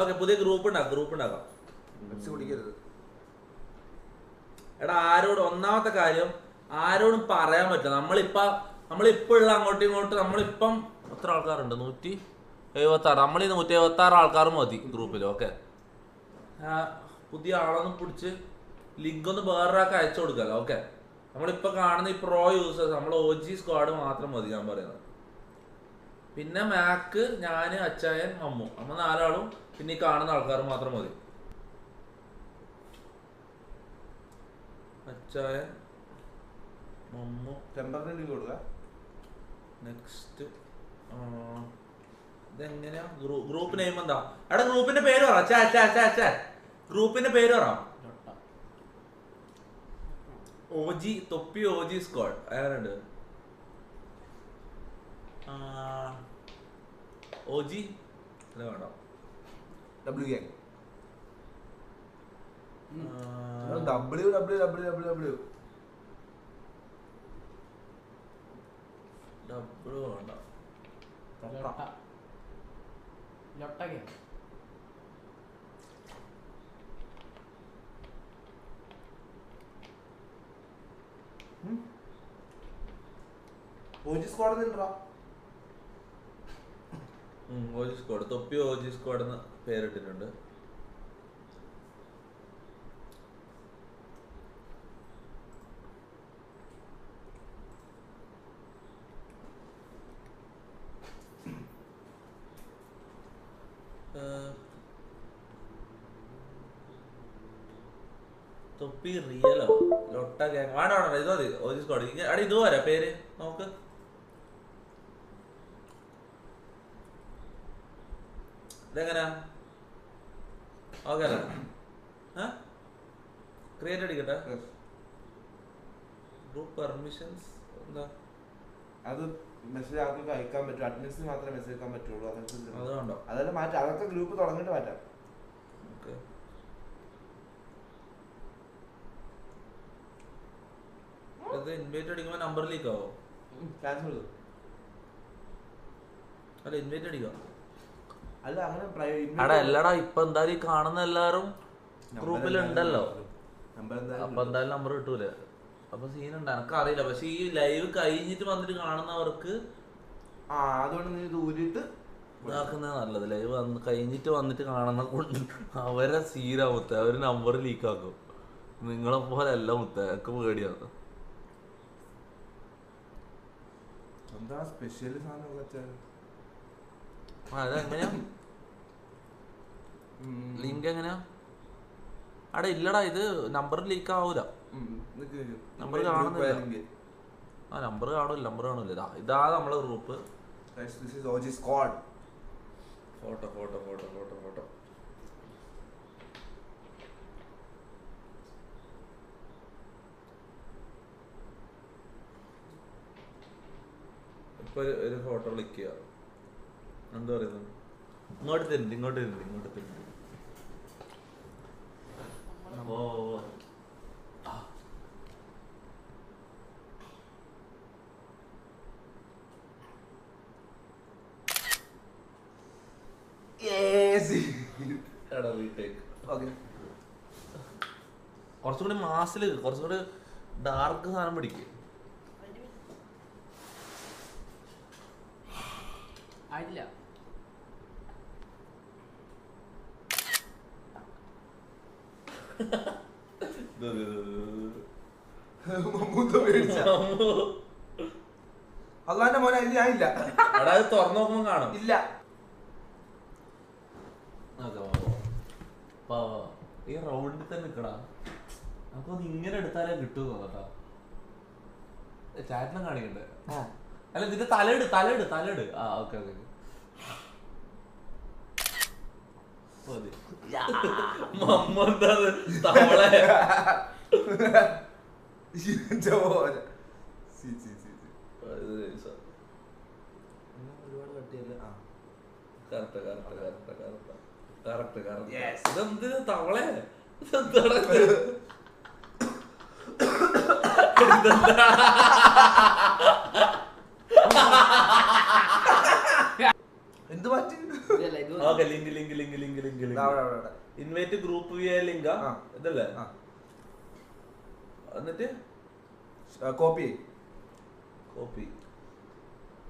Okay പുതിയ group ഉണ്ടാക്കാം group ഉണ്ടാക്കാം. പെപ്സി കുടിക്കരുത്. എടാ ആരോട് ഒന്നാമത്തെ കാര്യം ആരോടും പറയാൻ പറ്റില്ല. നമ്മളിപ്പോ നമ്മളിപ്പോ ഉള്ള അങ്ങോട്ടും ഇങ്ങോട്ടും നമ്മളിപ്പം എത്ര ആൾക്കാരുണ്ട്? നൂറ്റി എഴുപത്തി ആറ് നമ്മളീ നൂറ്റി എഴുപത്തി ആറ് ആൾക്കാർ മതി ഗ്രൂപ്പിൽ ഓക്കെ പുതിയ ആളൊന്നും പിടിച്ച് ലിങ്ക് ഒന്ന് വേറൊരാൾക്ക് അയച്ചു കൊടുക്കാലോ ഓക്കെ നമ്മളിപ്പോ കാണുന്ന ഈ പ്രോ യൂസേഴ്സ് നമ്മൾ ഒ ജി സ്ക്വാഡ് മാത്രം മതി ഞാൻ പറയുന്നത്. പിന്നെ മാക്ക് ഞാൻ അച്ചായൻ മമ്മു അമ്മ നാലാളും പിന്നെ ഈ കാണുന്ന ആൾക്കാർ മാത്രം മതി. അച്ചായൻ മമ്മു ടെമ്പററി കൊടുക്ക. നെക്സ്റ്റ് ഇതെങ്ങനെയാ? ഗ്രൂപ്പ് നെയിം എന്താ? എടാ ഗ്രൂപ്പിന്റെ പേര് പറ. അച്ഛാ അച്ഛാ അച്ഛാ അച്ഛാ ഗ്രൂപ്പിന്റെ പേര് പറ. ഓജി തൊപ്പി ഓജി സ്ക്വാഡ് അങ്ങനെയുണ്ട് ഓജി അല്ല വേണ്ട ഡബ്ല്യു ഗ്യാങ് ആ, W W W W W double വേണ്ട ലൊട്ട ലൊട്ടകെ ഓജി സ്ക്വാഡ് നിன்றா ഉം, ഓജി സ്ക്വാഡ് തൊപ്പി ഓജി സ്ക്വാഡ് എന്ന് പേരിട്ടിട്ടുണ്ട്. തൊപ്പി റിയലോ ലൊട്ട ഗ്യാങ് വേണ്ട വേണ്ട ഇത് മതി. ഓജി സ്ക്വാഡ് അടി ഇത് പോരാ പേര് നോക്ക് ഇതെങ്ങനാ? ഓക്കെ. അല്ലേ ക്രിയേറ്റ് അടിക്കട്ടെ. ഗ്രൂപ്പ് പെർമിഷൻസ് എന്താ? അത് മെസ്സേജ് ആർക്കൊക്കെ അയക്കാൻ പറ്റും. അഡ്മിൻസിന് മാത്രമേ മെസ്സേജ് അയക്കാൻ പറ്റുള്ളൂ. ഒരു- അതല്ല മാറ്റാം. അതൊക്കെ ഗ്രൂപ്പ് തുടങ്ങിയിട്ട് മാറ്റാം. ഓക്കെ ഇത് ഇൻവൈറ്റ് അടിക്കുമ്പോൾ നമ്പർ ലീക്ക് ആവോ? ക്യാൻസൽ അല്ല ഇൻവൈറ്റ് അടിക്കാം അല്ല അങ്ങനെ അല്ലടാ ഇപ്പൊ എന്തായാലും കാണുന്ന എല്ലാരും ഗ്രൂപ്പിലുണ്ടല്ലോ. അപ്പൊ എന്തായാലും നമ്പർ കിട്ടൂല? അപ്പൊ സീൻ ഉണ്ട് എനക്ക് അറിയില്ല പക്ഷെ ഈ ലൈവ് കഴിഞ്ഞിട്ട് വന്നിട്ട് കാണുന്നവർക്ക് ആ അതുകൊണ്ട് നീ ദൂരിട്ട് ഇതാക്കുന്നത് നല്ലത്. ലൈവ് വന്ന് കഴിഞ്ഞിട്ട് വന്നിട്ട് കാണുന്ന കൊണ്ട് അവരെ സീരാ മുത്ത. അവർ നമ്പർ ലീക്ക് ആക്കും നിങ്ങളെ പോലെ അല്ല മുത്ത. എനിക്ക് പേടിയാണ് എന്താ സ്പെഷ്യൽ സാധനം അതെങ്ങനെയാ ലിങ്ക് എങ്ങനെയാ? അവിടെ ഇല്ലടാ ഇത് നമ്പർ ലീക്ക് ആവൂല. നമ്പർ കാണുന്നില്ല. ആ നമ്പർ കാണില്ല നമ്പർ കാണില്ല ഇതാ ഇതാ നമ്മളെ group photo photo photo photo photo. ഇപ്പൊ ഒരു ഫോട്ടോ ക്ലിക്ക് ചെയ്യാം. എന്താ പറയുന്നത് ഇങ്ങോട്ട് തരുന്നുണ്ട് ഇങ്ങോട്ട് തരുന്നുണ്ട് ഇങ്ങോട്ട് തരുന്നുണ്ട് ഓ കുറച്ചും കൂടി മാസിൽ കുറച്ചുകൂടി ഡാർക്ക് സാധനം പിടിക്കും. ആയിട്ടില്ല. അള്ളാന്റെ മോനെ അതിൽ ഞാനില്ല. എടാ അത് തുറന്നു നോക്കുമ്പോ കാണും. ഇല്ല. ഈ റൗണ്ടിൽ തന്നെ നിക്കടാ. അപ്പൊ ഇങ്ങനെ എടുത്താലേ കിട്ടൂ കേട്ടോ ചാറ്റിനെ കാണിക്കണ്ടേ? അല്ല നിന്റെ തലയിട് തലയിട് തലയിട്. ആ ഓക്കെ ഓക്കെ. മതി. മമ്മ എന്താ തവളെ. രസം. എന്നാ ഒരുപാട് കട്ടിയല്ല കറക്റ്റ് കറക്റ്റ്. ഇതെന്ത് തവളെ? എന്ത് പറ്റി? Okay link link link link link അവിടെ. ഇൻവൈറ്റ് ഗ്രൂപ്പ് വി ലിങ്ക ഇതല്ലേ. എന്നിട്ട്? കോപ്പി കോപ്പി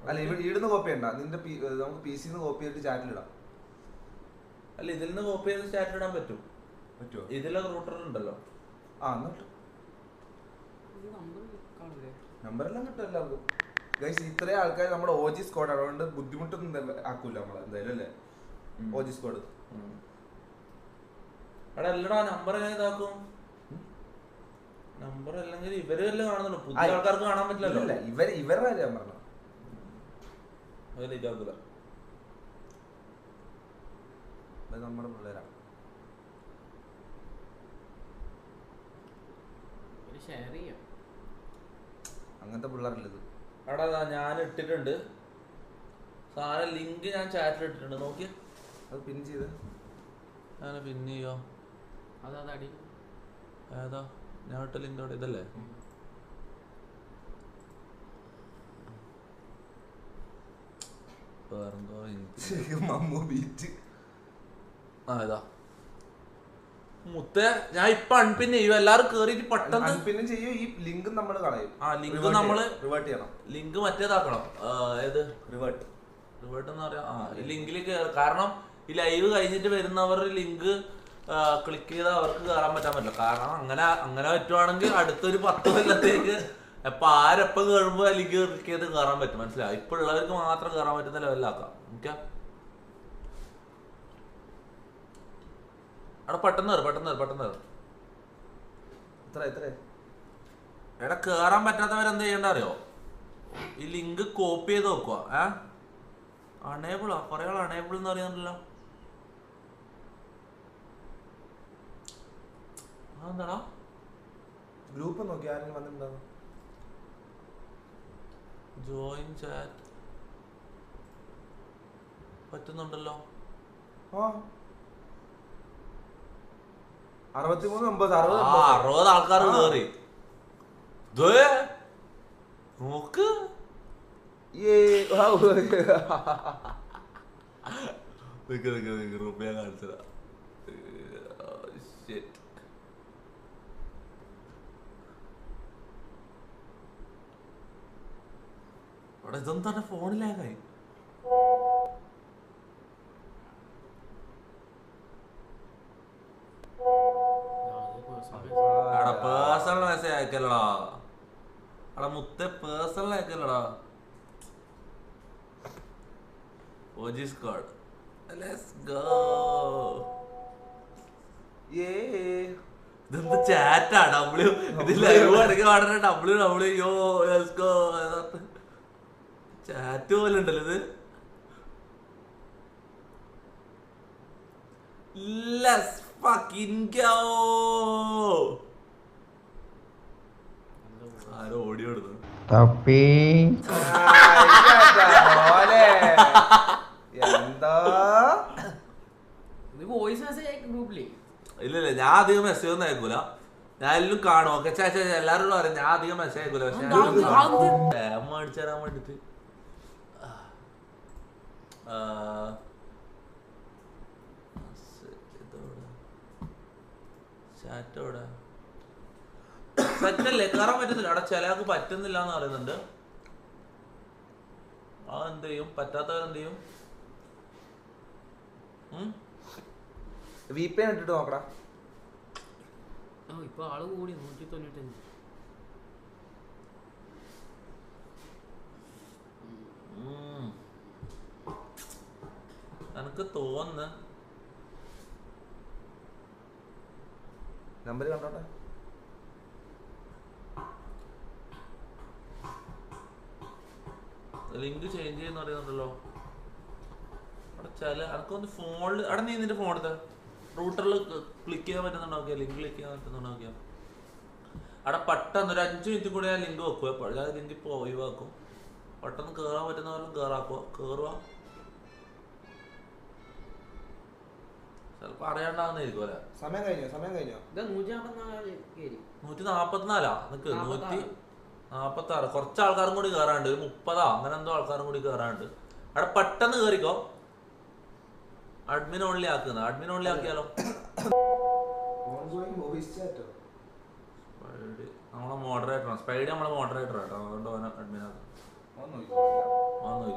അല്ല ഇവിടെ ഇവിടുന്ന് കോപ്പി ചെയ്യണ്ട. നിന്റെ നമുക്ക് പി സിന്ന് കോപ്പി ചെയ്തിട്ട് ചാറ്റിലിടാം അല്ല ഇതിൽ നിന്ന് കോപ്പി ചെയ്ത് ചാറ്റിൽ ഇടാൻ പറ്റും. പറ്റുമോ ഇതിലെ റൂട്ടർ ഉണ്ടല്ലോ. ആ എന്നിട്ട്? നമ്പറെല്ലാം കിട്ടും എല്ലാവർക്കും. ഗൈസ് ഇത്രയും ആൾക്കാർ നമ്മുടെ ഓജി സ്ക്വാഡ് അതുകൊണ്ട് ബുദ്ധിമുട്ടൊന്നും ആക്കൂല നമ്മൾ എന്തായാലും അല്ലേ? OG squad. എടാ അല്ലടാ നമ്പർ എങ്ങനെ ഇതാക്കും? നമ്പർ അല്ലെങ്കിൽ ഇവർ വല്ല കാണുന്നുണ്ട്? പുതിയ ആൾക്കാർക്ക് കാണാൻ പറ്റില്ലല്ലോ? ഇവർ ഇവരുടെ കാര്യം പറഞ്ഞു അതിൽ ഇതാക്കൂല ഇത് നമ്മുടെ പിള്ളേരാ. ഒരു share ചെയ്യാം. അങ്ങനത്തെ പിള്ളേരല്ല എടാ ഞാൻ ഇട്ടിട്ടുണ്ട്. സാധനം ലിങ്ക് ഞാൻ ചാറ്റിൽ ഇട്ടിട്ടുണ്ട്. നോക്കിയ. അത് പിൻ ചെയ്ത്. ഞാൻ പിൻ ചെയ്യോ? അതടി. ഏതാ? ഞാൻ ഇട്ട ലിങ്ക് അവിടെ ഇതല്ലേ? വേറെന്തോ മമ്മു ബീറ്റ് ആ ഇതാ. മുത്തേ ഞാൻ ഇപ്പൊ അൺപിൻ ചെയ്യും. എല്ലാരും കേറിയിട്ട് പെട്ടെന്ന് പിന്നെ ചെയ്യും ഈ ലിങ്ക് നമ്മൾ കളയും. ആ, ലിങ്ക് നമ്മൾ റിവേർട്ട് ചെയ്യണം. ലിങ്ക് മറ്റേതാക്കണം. ഏത്? റിവേർട്ട് റിവേർട്ട് എന്ന് പറയാം ആ ലിങ്കിൽ കാരണം ഈ ലൈവ് കഴിഞ്ഞിട്ട് വരുന്നവർ ലിങ്ക് ക്ലിക്ക് ചെയ്താൽ അവർക്ക് കയറാൻ പറ്റാൻ പറ്റില്ല. കാരണം അങ്ങനെ അങ്ങനെ പറ്റുവാണെങ്കിൽ അടുത്തൊരു പത്ത് കൊല്ലത്തേക്ക് എപ്പൊ ആരെപ്പം കേറുമ്പോ ലിങ്ക് ക്ലിക്ക് ചെയ്ത് കയറാൻ പറ്റും. മനസ്സിലായി? ഇപ്പൊ ഉള്ളവർക്ക് മാത്രം കയറാൻ പറ്റുന്ന ലെവലിലാക്കാം ഓക്കെ അവിടെ പെട്ടെന്ന് കയറും പെട്ടെന്ന് കയറും പെട്ടെന്ന് കയറും എത്ര എത്ര എടാ കേറാൻ പറ്റാത്തവരെന്ത് ചെയ്യണ്ട അറിയോ ഈ ലിങ്ക് കോപ്പി ചെയ്ത് നോക്കുക ഏ? അണേബിളാ കുറെ ആൾ അണേബിൾ എന്ന് പറയുന്നുണ്ടല്ലോ. അതെന്താടാ? ഗ്രൂപ്പ് നോക്കി ആരെങ്കിലും വന്നിട്ടുണ്ടോ ജോയിൻ ചാറ്റ് പറ്റുന്നുണ്ടല്ലോ. ആ. അറുപത്തിമൂന്ന് അറുപത് ആ അറുപത് ആൾക്കാർ കേറി. നോക്ക്. ഇതൊന്നും തന്നെ നിക്ക് നിക്ക് കാണിച്ചതാ ഫോണിലാകായി അയക്കല്ലടാ അവിടെ മുത്ത പേഴ്സണൽ അയക്കല്ലടാ ഓജി സ്ക്വാഡ് ലെറ്റ്സ് ഗോ ഏ ഇതെന്ത് ചാറ്റാ ഡബ്ല്യു ഇത് ലൈവ് അടക്കി പാടുന്ന W W yo let's go chat പോലെ ഉണ്ടല്ലോ ഇത്. ആരോ ഓടി ഓടുന്നു. തപ്പി. എന്താ? വോയിസ് മെസ്സേജ് ഗ്രൂപ്പിൽ ഇല്ല ഇല്ല ഞാൻ അധികം മെസ്സേജ് ഒന്നും അയക്കൂല. ഞാൻ എല്ലാം കാണും. ഒക്കെ ചേ ചേ ചേ, എല്ലാവരോടും പറയും ഞാൻ അധികം മെസ്സേജ് അയക്കൂല. പക്ഷെ അത് അത് അത് ടേം മേടിച്ചു തരാൻ വേണ്ടിട്ട്. ചാറ്റോടെ സെറ്റല്ലേ? കയറാൻ പറ്റുന്നില്ല അവിടെ ചിലക്ക് പറ്റുന്നില്ല എന്ന് പറയുന്നുണ്ട്. ആ എന്ത് ചെയ്യും പറ്റാത്തവരെന്ത് ചെയ്യും വി പി ഇട്ടിട്ട് നോക്കടാ. ഇപ്പൊ ആൾ കൂടി നൂറ്റി തൊണ്ണൂറ്റഞ്ച് എനക്ക് തോന്നുന്നു. നമ്പർ കണ്ടോട്ടെ? ലിങ്ക് ചേഞ്ച് ചെയ്യുന്ന പറയുന്നുണ്ടല്ലോ അവിടെ ചില എനക്കൊന്ന് ഫോണിൽ അവിടെ നീ നിന്റെ ഫോൺ എടുത്ത. റൂട്ടറിൽ ക്ലിക്ക് ചെയ്യാൻ പറ്റുന്നുണ്ടോ നോക്കിയാ? ലിങ്ക് ക്ലിക്ക് ചെയ്യാൻ പറ്റുന്നുണ്ടോ നോക്കിയാ? അവിടെ പെട്ടെന്ന് ഒരു അഞ്ച് മിനിറ്റ് കൂടെ ഞാൻ ലിങ്ക് വെക്കുക പഴയ ഞാൻ ലിങ്ക് ഇപ്പോൾ ഒഴിവാക്കും. പെട്ടെന്ന് കയറാൻ പറ്റുന്ന പോലെ കയറാക്കുക കയറുക ചിലപ്പോൾ അറിയാണ്ടാവുന്നതായിരിക്കും അല്ലേ? സമയം കഴിഞ്ഞോ? സമയം കഴിഞ്ഞോ? നൂറ്റി നാപ്പത്തിനാലാ നിക്ക് നൂറ്റി ആറ് കുറച്ച് ആൾക്കാരും കൂടി കയറാണ്ട് ഒരു മുപ്പതാ അങ്ങനെ എന്തോ ആൾക്കാരും കൂടി കയറാണ്ട് അവിടെ പെട്ടെന്ന് കയറിക്കോ അഡ്മിൻ ഓൺലി ആക്കുന്ന. അഡ്മിൻ ഓൺലി ആക്കിയാലോ? നമ്മളെ മോഡറേറ്ററാണ് സ്പൈഡ് നമ്മളെ മോഡറേറ്റർ കേട്ടോ. അതുകൊണ്ട് അഡ്മിൻ ആക്കും. നോക്കിക്കോളൂ. നോക്കി